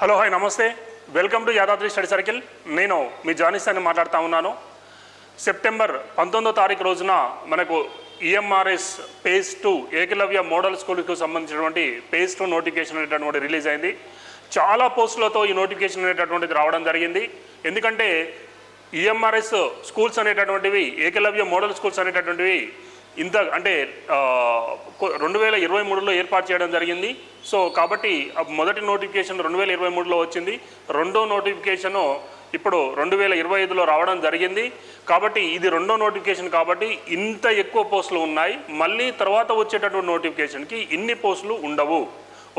Hello hi నమస్తే. Welcome to Yadadri study circle. నేను మీ జానిస్ అని మాట్లాడుతూ ఉన్నాను. సెప్టెంబర్ పంతొమ్మిదో తారీఖు రోజున మనకు EMRS page two Eklavya model స్కూల్కు సంబంధించినటువంటి పేజ్ టూ నోటిఫికేషన్ అనేటటువంటి రిలీజ్ అయింది. చాలా పోస్టులతో ఈ నోటిఫికేషన్ అనేటటువంటిది రావడం జరిగింది. ఎందుకంటే ఈఎంఆర్ఎస్ స్కూల్స్ అనేటటువంటివి ఏకలవ్య మోడల్ స్కూల్స్ అనేటటువంటివి ఇంత అంటే రెండు వేల ఇరవై మూడులో ఏర్పాటు చేయడం జరిగింది. సో కాబట్టి ఆ మొదటి నోటిఫికేషన్ రెండు వేల ఇరవై మూడులో వచ్చింది. రెండో నోటిఫికేషను ఇప్పుడు రెండు వేల ఇరవై ఐదులో రావడం జరిగింది. కాబట్టి ఇది రెండో నోటిఫికేషన్ కాబట్టి ఇంత ఎక్కువ పోస్టులు ఉన్నాయి. మళ్ళీ తర్వాత వచ్చేటటువంటి నోటిఫికేషన్కి ఇన్ని పోస్టులు ఉండవు.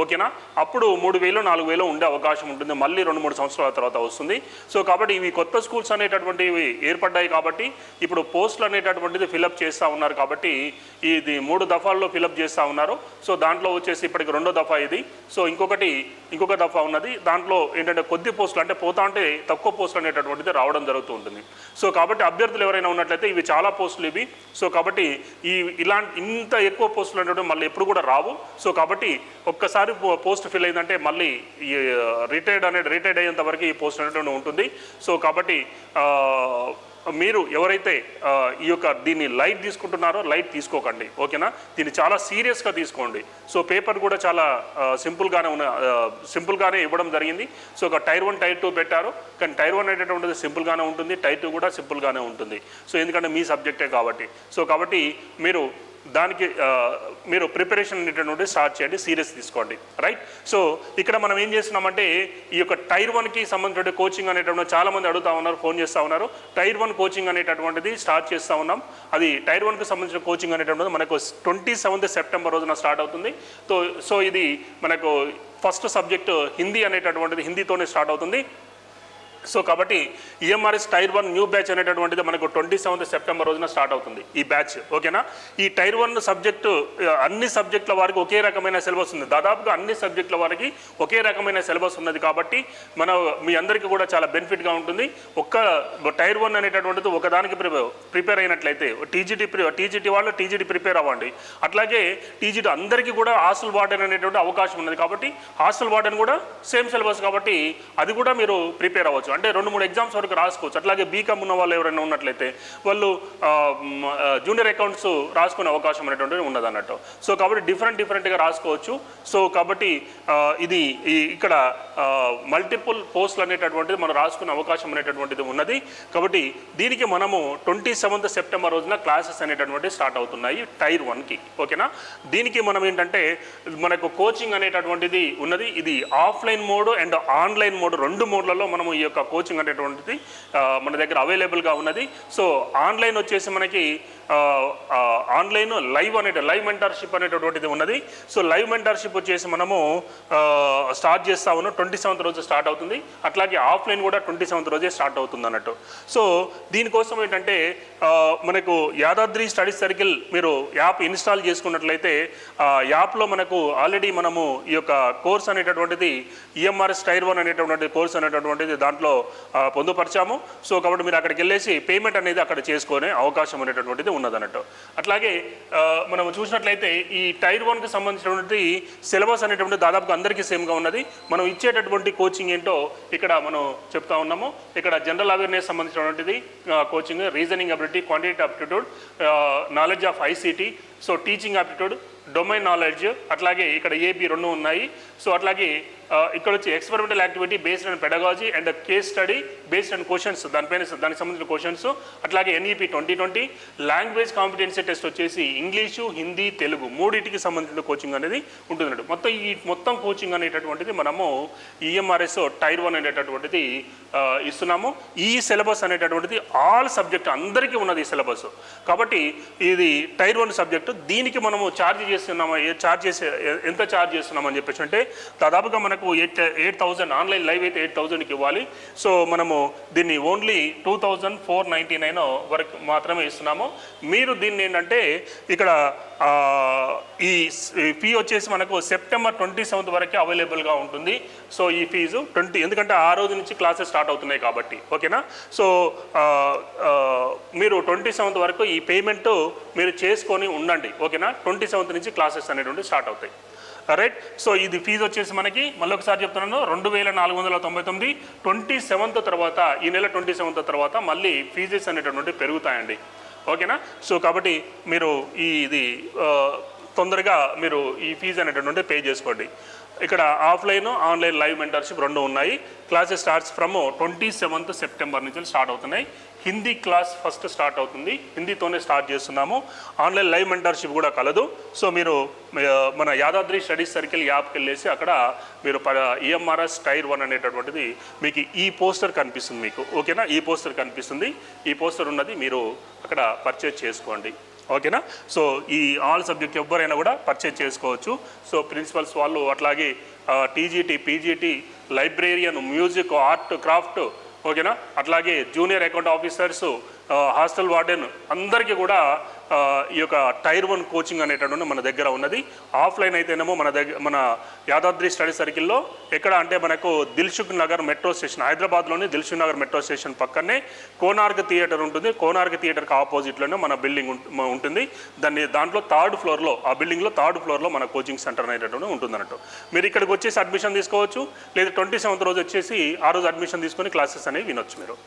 ఓకేనా? అప్పుడు మూడు వేలు నాలుగు వేలు ఉండే అవకాశం ఉంటుంది. మళ్ళీ రెండు మూడు సంవత్సరాల తర్వాత వస్తుంది. సో కాబట్టి ఇవి కొత్త స్కూల్స్ అనేటటువంటివి ఏర్పడ్డాయి కాబట్టి ఇప్పుడు పోస్టులు అనేటటువంటిది ఫిలప్ చేస్తూ ఉన్నారు కాబట్టి ఇది మూడు దఫాల్లో ఫిలప్ చేస్తూ ఉన్నారు. సో దాంట్లో వచ్చేసి ఇప్పటికి రెండో దఫా ఇది. సో ఇంకొకటి ఇంకొక దఫా ఉన్నది. దాంట్లో ఏంటంటే కొద్ది పోస్టులు అంటే పోతా అంటే తక్కువ పోస్టులు అనేటటువంటిది రావడం జరుగుతూ ఉంటుంది. సో కాబట్టి అభ్యర్థులు ఎవరైనా ఉన్నట్లయితే ఇవి చాలా పోస్టులు ఇవి. సో కాబట్టి ఈ ఇలాంటి ఇంత ఎక్కువ పోస్టులు అనేటువంటి మళ్ళీ ఎప్పుడు కూడా రావు. సో కాబట్టి ఒక్కసారి ఒకసారి పోస్ట్ ఫిల్ అయిందంటే మళ్ళీ ఈ రిటైర్డ్ అనేది రిటైర్డ్ అయ్యేంత వరకు ఈ పోస్ట్ అనేటువంటి ఉంటుంది. సో కాబట్టి మీరు ఎవరైతే ఈ యొక్క దీన్ని లైట్ తీసుకుంటున్నారో లైట్ తీసుకోకండి. ఓకేనా? దీన్ని చాలా సీరియస్గా తీసుకోండి. సో పేపర్ కూడా చాలా సింపుల్గానే ఉన్న సింపుల్గానే ఇవ్వడం జరిగింది. సో ఒక టైర్ వన్ టైర్ టూ పెట్టారు. కానీ టైర్ వన్ అనేటటువంటిది సింపుల్గానే ఉంటుంది. టైర్ టూ కూడా సింపుల్గానే ఉంటుంది. సో ఎందుకంటే మీ సబ్జెక్టే కాబట్టి. సో కాబట్టి మీరు దానికి మీరు ప్రిపరేషన్ అనేటటువంటి స్టార్ట్ చేయండి సీరియస్ తీసుకోండి. రైట్ సో ఇక్కడ మనం ఏం చేస్తున్నామంటే ఈ యొక్క టైర్ వన్కి సంబంధించిన కోచింగ్ అనేటటువంటి చాలామంది అడుగుతా ఉన్నారు ఫోన్ చేస్తూ ఉన్నారు. టైర్ వన్ కోచింగ్ అనేటటువంటిది స్టార్ట్ చేస్తూ ఉన్నాం. అది టైర్ వన్కి సంబంధించిన కోచింగ్ అనేటటువంటిది మనకు ట్వంటీ సెవెంత్ సెప్టెంబర్ రోజున స్టార్ట్ అవుతుంది. సో సో ఇది మనకు ఫస్ట్ సబ్జెక్ట్ హిందీ అనేటటువంటిది హిందీతోనే స్టార్ట్ అవుతుంది. సో కాబట్టి EMRS tier one new batch అనేటటువంటిది మనకు ట్వంటీ సెవెంత్ సెప్టెంబర్ రోజున స్టార్ట్ అవుతుంది ఈ బ్యాచ్ ఓకేనా ఈ టైర్ వన్ సబ్జెక్టు అన్ని సబ్జెక్టుల వారికి ఒకే రకమైన సిలబస్ ఉంది. దాదాపుగా అన్ని సబ్జెక్టుల వారికి ఒకే రకమైన సిలబస్ ఉన్నది కాబట్టి మన మీ అందరికీ కూడా చాలా బెనిఫిట్గా ఉంటుంది. ఒక్క టైర్ వన్ అనేటటువంటిది ఒకదానికి ప్రిపేర్ ప్రిపేర్ అయినట్లయితే టీజీటీ టీజీటీ వాళ్ళు టీజీటీ ప్రిపేర్ అవ్వండి. అట్లాగే టీజీటీ అందరికీ కూడా హాస్టల్ వార్డెన్ అనేటువంటి అవకాశం ఉన్నది కాబట్టి హాస్టల్ వార్డెన్ కూడా సేమ్ సిలబస్ కాబట్టి అది కూడా మీరు ప్రిపేర్ అవ్వచ్చు. అంటే రెండు మూడు ఎగ్జామ్స్ వరకు రాసుకోవచ్చు. అట్లాగే బీకామ్ ఉన్న వాళ్ళు ఎవరైనా ఉన్నట్లయితే వాళ్ళు జూనియర్ అకౌంట్స్ రాసుకునే అవకాశం అనేటువంటిది ఉన్నది అన్నట్టు సో కాబట్టి డిఫరెంట్ డిఫరెంట్గా రాసుకోవచ్చు. సో కాబట్టి ఇది ఇక్కడ మల్టిపుల్ పోస్టులు అనేటటువంటిది మనం రాసుకునే అవకాశం అనేటటువంటిది ఉన్నది. కాబట్టి దీనికి మనము ట్వంటీ సెవెంత్ సెప్టెంబర్ రోజున క్లాసెస్ అనేటటువంటివి స్టార్ట్ అవుతున్నాయి టైర్ వన్కి ఓకేనా? దీనికి మనం ఏంటంటే మనకు కోచింగ్ అనేటటువంటిది ఉన్నది. ఇది offline mode and online mode రెండు మోడ్లలో మనము ఈ యొక్క కోచింగ్ అనేటువంటిది మన దగ్గర అవైలబుల్గా ఉన్నది. సో ఆన్లైన్ వచ్చేసి మనకి ఆన్లైన్ లైవ్ అనే లైవ్ మెంటర్షిప్ అనేటటువంటిది ఉన్నది. సో లైవ్ మెంటర్షిప్ వచ్చేసి మనము స్టార్ట్ చేస్తా ఉన్నాం. ట్వంటీ సెవెంత్ రోజు స్టార్ట్ అవుతుంది. అట్లాగే ఆఫ్లైన్ కూడా ట్వంటీ సెవెంత్ రోజే స్టార్ట్ అవుతుంది అన్నట్టు. సో దీనికోసం ఏంటంటే మనకు యాదాద్రి స్టడీ సర్కిల్ మీరు యాప్ ఇన్స్టాల్ చేసుకున్నట్లయితే ఆ యాప్లో మనకు ఆల్రెడీ మనము ఈ యొక్క కోర్స్ అనేటటువంటిది ఈఎంఆర్ఎస్ టైర్ వన్ అనేటటువంటి కోర్స్ అనేటటువంటిది దాంట్లో దాంట్లో పొందుపరిచాము. సో కాబట్టి మీరు అక్కడికి వెళ్ళేసి పేమెంట్ అనేది అక్కడ చేసుకునే అవకాశం అనేటటువంటిది ఉన్నదన్నట్టు. అట్లాగే మనం చూసినట్లయితే ఈ టైర్ వన్కి సంబంధించినటువంటి సిలబస్ అనేటువంటి దాదాపుగా అందరికీ సేమ్గా ఉన్నది. మనం ఇచ్చేటటువంటి కోచింగ్ ఏంటో ఇక్కడ మనం చెప్తా ఉన్నాము. ఇక్కడ జనరల్ అవేర్నెస్ సంబంధించినటువంటిది coaching reasoning ability quantity aptitude knowledge of ICT so teaching aptitude domain knowledge అట్లాగే ఇక్కడ ఏపీ రెండు ఉన్నాయి. సో అట్లాగే ఇక్కడ వచ్చి experimental activity based and pedagogy and case study based and questions దానిపైన దానికి సంబంధించిన క్వశ్చన్స్ అట్లాగే NEP twenty twenty language competency test వచ్చేసి ఇంగ్లీషు హిందీ తెలుగు మూడింటికి సంబంధించిన కోచింగ్ అనేది ఉంటుంది మొత్తం ఈ మొత్తం కోచింగ్ అనేటటువంటిది మనము ఈఎంఆర్ఎస్ టైర్ వన్ అనేటటువంటిది ఇస్తున్నాము. ఈ సిలబస్ అనేటటువంటిది ఆల్ సబ్జెక్ట్ అందరికీ ఉన్నది ఈ సిలబస్ కాబట్టి ఇది టైర్ వన్ సబ్జెక్టు దీనికి మనము ఛార్జ్ చేస్తున్నామా? ఏ ఛార్జ్ చేసే ఎంత ఛార్జ్ చేస్తున్నామని చెప్పేసి అంటే దాదాపుగా మనకు eight eight thousand online live అయితే ఎయిట్ థౌజండ్కి ఇవ్వాలి. సో మనము దీన్ని only two thousand four ninety nine వరకు మాత్రమే ఇస్తున్నాము. మీరు దీన్ని ఏంటంటే ఇక్కడ ఈ ఫీ వచ్చేసి మనకు సెప్టెంబర్ ట్వంటీ సెవెంత్ వరకే అవైలబుల్గా ఉంటుంది. సో ఈ ఫీజు ట్వంటీ ఎందుకంటే ఆ రోజు నుంచి క్లాసెస్ స్టార్ట్ అవుతున్నాయి కాబట్టి. ఓకేనా? సో మీరు ట్వంటీ సెవెంత్ వరకు ఈ పేమెంట్ మీరు చేసుకొని ఉండండి. ఓకేనా? ట్వంటీ సెవెంత్ నుంచి క్లాసెస్ అనేటువంటి స్టార్ట్ అవుతాయి. రైట్ సో ఇది ఫీజు వచ్చేసి మనకి మళ్ళీ ఒకసారి చెప్తున్నాను రెండు వేల నాలుగు వందల తొంభై తొమ్మిది ట్వంటీ సెవెంత్ తర్వాత ఈ నెల ట్వంటీ సెవెంత్ తర్వాత మళ్ళీ ఫీజెస్ అనేటటువంటి పెరుగుతాయండి. ఓకేనా? సో కాబట్టి మీరు ఈ ఇది తొందరగా మీరు ఈ ఫీజు అనేటటువంటి పే చేసుకోండి. ఇక్కడ ఆఫ్లైన్ ఆన్లైన్ లైవ్ మెంటర్షిప్ రెండు ఉన్నాయి. Classes starts from twenty seventh September నుంచి స్టార్ట్ అవుతున్నాయి. హిందీ క్లాస్ ఫస్ట్ స్టార్ట్ అవుతుంది. హిందీతోనే స్టార్ట్ చేస్తున్నాము. ఆన్లైన్ లైవ్ మెంటర్షిప్ కూడా కలదు. సో మీరు మన యాదాద్రి స్టడీస్ సర్కిల్ యాప్కి వెళ్ళేసి అక్కడ మీరు ఈఎంఆర్ఎస్ టైర్ వన్ అనేటటువంటిది మీకు ఈ పోస్టర్ కనిపిస్తుంది మీకు. ఓకేనా? ఈ పోస్టర్ కనిపిస్తుంది. ఈ పోస్టర్ ఉన్నది మీరు అక్కడ పర్చేజ్ చేసుకోండి. ఓకేనా? సో ఈ ఆల్ సబ్జెక్ట్ ఎవరైనా కూడా పర్చేజ్ చేసుకోవచ్చు. సో ప్రిన్సిపల్స్ వాళ్ళు అట్లాగే TGT PGT librarian music art craft ఓకేనా? అట్లాగే junior account officers hostel warden అందరికీ కూడా ఈ యొక్క టైర్ వన్ కోచింగ్ అనేటటువంటి మన దగ్గర ఉన్నది. ఆఫ్లైన్ అయితేనేమో మన దగ్గర మన యాదాద్రి స్టడీ సర్కిల్లో ఎక్కడ అంటే మనకు దిల్సుఖ్ నగర్ మెట్రో స్టేషన్ హైదరాబాద్లోని దిల్సుఖ్ నగర్ మెట్రో స్టేషన్ పక్కనే కోనార్క్ థియేటర్ ఉంటుంది. కోనార్క్ థియేటర్కి ఆపోజిట్లోనే మన బిల్డింగ్ ఉంటుంది. దాన్ని దాంట్లో థర్డ్ ఫ్లోర్లో ఆ బిల్డింగ్లో థర్డ్ ఫ్లోర్లో మన కోచింగ్ సెంటర్ అనేటటువంటి ఉంటుంది అన్నట్టు మీరు ఇక్కడికి వచ్చేసి అడ్మిషన్ తీసుకోవచ్చు లేదా ట్వంటీ సెవెంత్ రోజు వచ్చేసి ఆ రోజు అడ్మిషన్ తీసుకొని క్లాసెస్ అనేవి వినొచ్చు మీరు.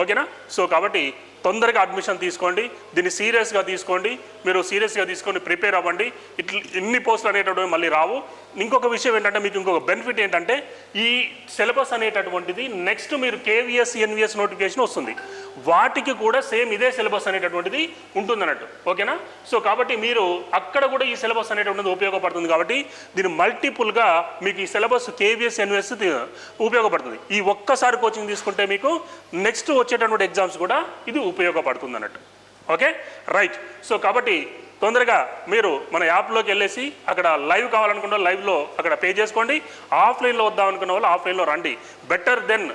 ఓకేనా? సో కాబట్టి తొందరగా అడ్మిషన్ తీసుకోండి. దీన్ని సీరియస్గా తీసుకోండి. మీరు సీరియస్గా తీసుకొని ప్రిపేర్ అవ్వండి. ఇట్లా ఇన్ని పోస్టులు అనేటటువంటి మళ్ళీ రావు. ఇంకొక విషయం ఏంటంటే మీకు ఇంకొక బెనిఫిట్ ఏంటంటే ఈ సిలబస్ అనేటటువంటిది నెక్స్ట్ మీరు కేవీఎస్ ఎన్విఎస్ నోటిఫికేషన్ వస్తుంది. వాటికి కూడా సేమ్ ఇదే సిలబస్ అనేటటువంటిది ఉంటుంది అన్నట్టు ఓకేనా? సో కాబట్టి మీరు అక్కడ కూడా ఈ సిలబస్ అనేటువంటిది ఉపయోగపడుతుంది కాబట్టి దీని మల్టిపుల్గా మీకు ఈ సిలబస్ కేవీఎస్ ఎన్విఎస్ ఉపయోగపడుతుంది. ఈ ఒక్కసారి కోచింగ్ తీసుకుంటే మీకు నెక్స్ట్ వచ్చేటటువంటి ఎగ్జామ్స్ కూడా ఇది ఉపయోగపడుతుంది అన్నట్టు ఓకే? రైట్. సో కాబట్టి తొందరగా మీరు మన యాప్లోకి వెళ్ళేసి అక్కడ లైవ్ కావాలనుకున్న లైవ్లో అక్కడ పే చేసుకోండి. ఆఫ్లైన్లో వద్దాం అనుకున్న వాళ్ళు ఆఫ్లైన్లో రండి. బెటర్ దెన్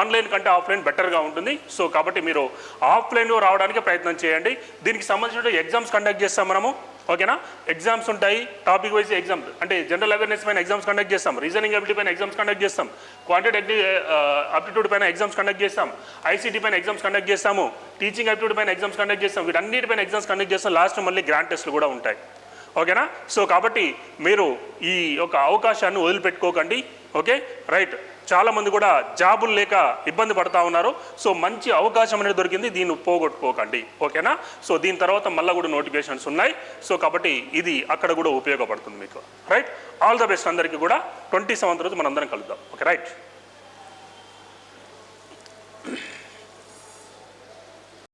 ఆన్లైన్ కంటే ఆఫ్లైన్ బెటర్గా ఉంటుంది. సో కాబట్టి మీరు ఆఫ్లైన్లో రావడానికి ప్రయత్నం చేయండి. దీనికి సంబంధించిన ఎగ్జామ్స్ కండక్ట్ చేస్తాం మనము. ఓకేనా? ఎగ్జామ్స్ ఉంటాయి. టాపిక్ వైజ్ ఎగ్జామ్స్ అంటే జనరల్ అవేర్నెస్ పైన ఎగ్జామ్స్ కండక్ట్ చేస్తాం. రీజనింగ్ అబిలిటీ పైన ఎగ్జామ్స్ కండక్ట్ చేస్తాం. క్వాంటిటేటివ్ అప్టిట్యూడ్ uh, పైన ఎగ్జామ్స్ కండక్ట్ చేస్తాం. ఐసీటీ పైన ఎగ్జామ్స్ కండక్ట్ చేస్తాము. టీచింగ్ అప్టిట్యూడ్ పైన ఎగ్జామ్స్ కండక్ట్ చేస్తాం. వీటన్నిటిపైన ఎగ్జామ్స్ కండక్ట్ చేస్తాం. లాస్ట్ మళ్ళీ గ్రాండ్ టెస్ట్లు కూడా ఉంటాయి. ఓకేనా? సో కాబట్టి మీరు ఈ యొక్క అవకాశాన్ని వదిలిపెట్టుకోకండి. ఓకే? రైట్ చాలా మంది కూడా జాబులు లేక ఇబ్బంది పడతా ఉన్నారు. సో మంచి అవకాశం అనేది దొరికింది. దీన్ని పోగొట్టుకోకండి. ఓకేనా? సో దీని తర్వాత మళ్ళీ కూడా నోటిఫికేషన్స్ ఉన్నాయి. సో కాబట్టి ఇది అక్కడ కూడా ఉపయోగపడుతుంది మీకు. రైట్? ఆల్ ద బెస్ట్ అందరికీ కూడా. ట్వంటీ సెవెంత్ రోజు మనందరం కలుద్దాం. Okay right?